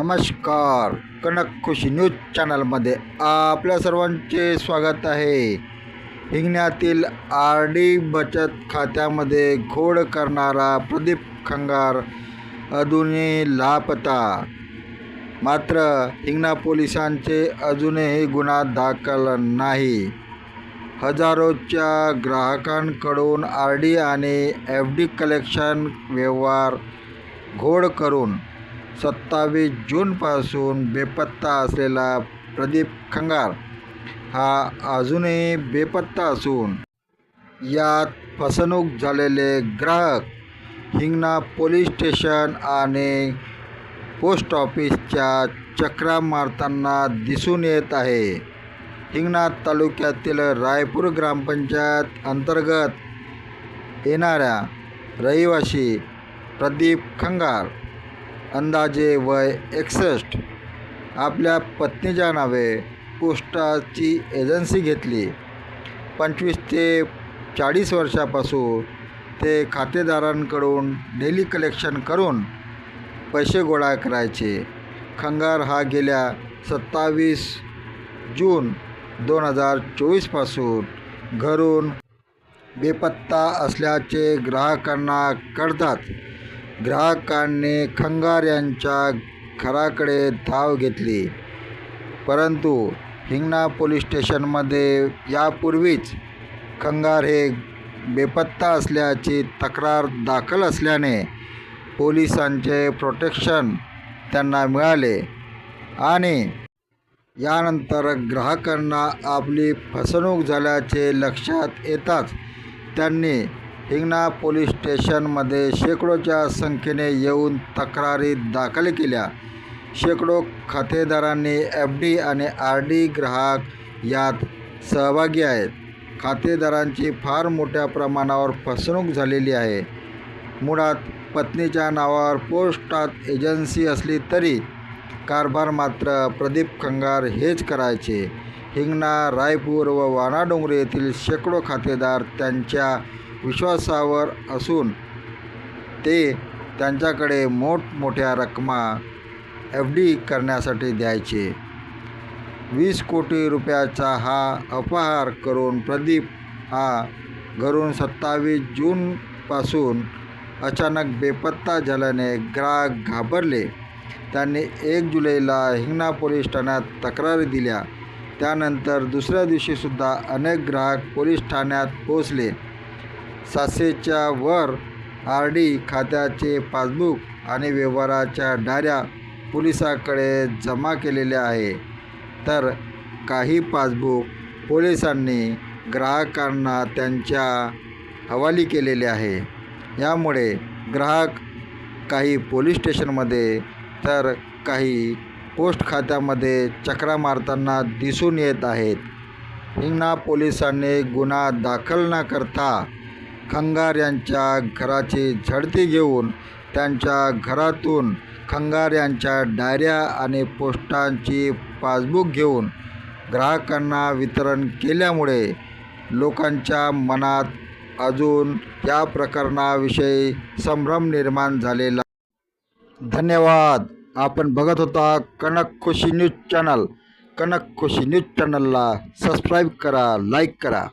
नमस्कार. कनक खुशी न्यूज चॅनलमध्ये आपल्या सर्वांचे स्वागत आहे. हिंगण्यातील आर डी बचत खात्यामध्ये घोड करणारा प्रदीप खंगार अजूनही लापता. मात्र हिंगणा पोलिसांचे अजूनही गुन्हा दाखल नाही. हजारोच्या ग्राहकांकडून आर डी आणि एफ डी कलेक्शन व्यवहार घोड करून सत्तावीस जूनपासून बेपत्ता असलेला प्रदीप खंगार हा अजूनही बेपत्ता असून यात फसवणूक झालेले ग्राहक हिंगणा पोलीस स्टेशन आणि पोस्ट ऑफिसच्या चक्रा मारताना दिसून येत आहे. हिंगणा तालुक्यातील रायपूर ग्रामपंचायत अंतर्गत येणाऱ्या रहिवासी प्रदीप खंगार अंदाजे वय एकसष्ट. आपल्या पत्नीच्या नावे पोस्टाची एजन्सी घेतली. पंचवीस ते चाळीस वर्षापासून ते खातेदारांकडून डेली कलेक्शन करून पैसे गोळा करायचे. खंगार हा गेल्या सत्तावीस जून दोन हजार चोवीसपासून घरून बेपत्ता असल्याचे ग्राहकांना कळतात. ग्राहकांनी खंगार यांच्या घराकडे धाव घेतली. परंतु हिंगणा पोलीस स्टेशनमध्ये यापूर्वीच खंगार हे बेपत्ता असल्याची तक्रार दाखल असल्याने पोलिसांचे प्रोटेक्शन त्यांना मिळाले आणि यानंतर ग्राहकांना आपली फसवणूक झाल्याचे लक्षात येताच त्यांनी हिंगणा पोलीस स्टेशनमध्ये शेकडोच्या संख्येने येऊन तक्रारी दाखल केल्या. शेकडो खातेदारांनी एफ डी आणि आर डी ग्राहक यात सहभागी आहेत. खातेदारांची फार मोठ्या प्रमाणावर फसवणूक झालेली आहे. मुळात पत्नीच्या नावावर पोस्टात एजन्सी असली तरी कारभार मात्र प्रदीप खंगार हेच करायचे. हिंगणा रायपूर व वानाडोंगरी येथील शेकडो खातेदार त्यांच्या विश्वासावर असून ते त्यांच्याकडे मोठमोठ्या रकमा एफ डी करण्यासाठी द्यायचे. वीस कोटी रुपयाचा हा अपहार करून प्रदीप हा घरून सत्तावीस जूनपासून अचानक बेपत्ता झाल्याने ग्राहक घाबरले. त्यांनी एक जुलैला हिंगणा पोलीस ठाण्यात तक्रारी दिल्या. त्यानंतर दुसऱ्या दिवशीसुद्धा अनेक ग्राहक पोलीस ठाण्यात पोहोचले. सातशेच्या वर आर डी खात्याचे पासबुक आणि व्यवहाराच्या डाऱ्या पोलिसाकडे जमा केलेल्या आहे तर काही पासबुक पोलिसांनी ग्राहकांना त्यांच्या हवाली केलेले आहे. यामुळे ग्राहक काही पोलीस स्टेशनमध्ये तर काही पोस्ट खात्यामध्ये चक्रा मारताना दिसून येत आहेत. हिंगणा पोलिसांनी गुन्हा दाखल न करता खंगार यांच्या घराची झडती घेऊन त्यांच्या घरातून खंगार यांच्या डायऱ्या आणि पोस्टांची पासबुक घेऊन ग्राहकांना वितरण केल्यामुळे लोकांच्या मनात अजून या प्रकरणाविषयी संभ्रम निर्माण झालेला. धन्यवाद. आपण बघत होता Kanak Khushi news channel. Kanak Khushi news चॅनलला सबस्क्राईब करा लाईक करा.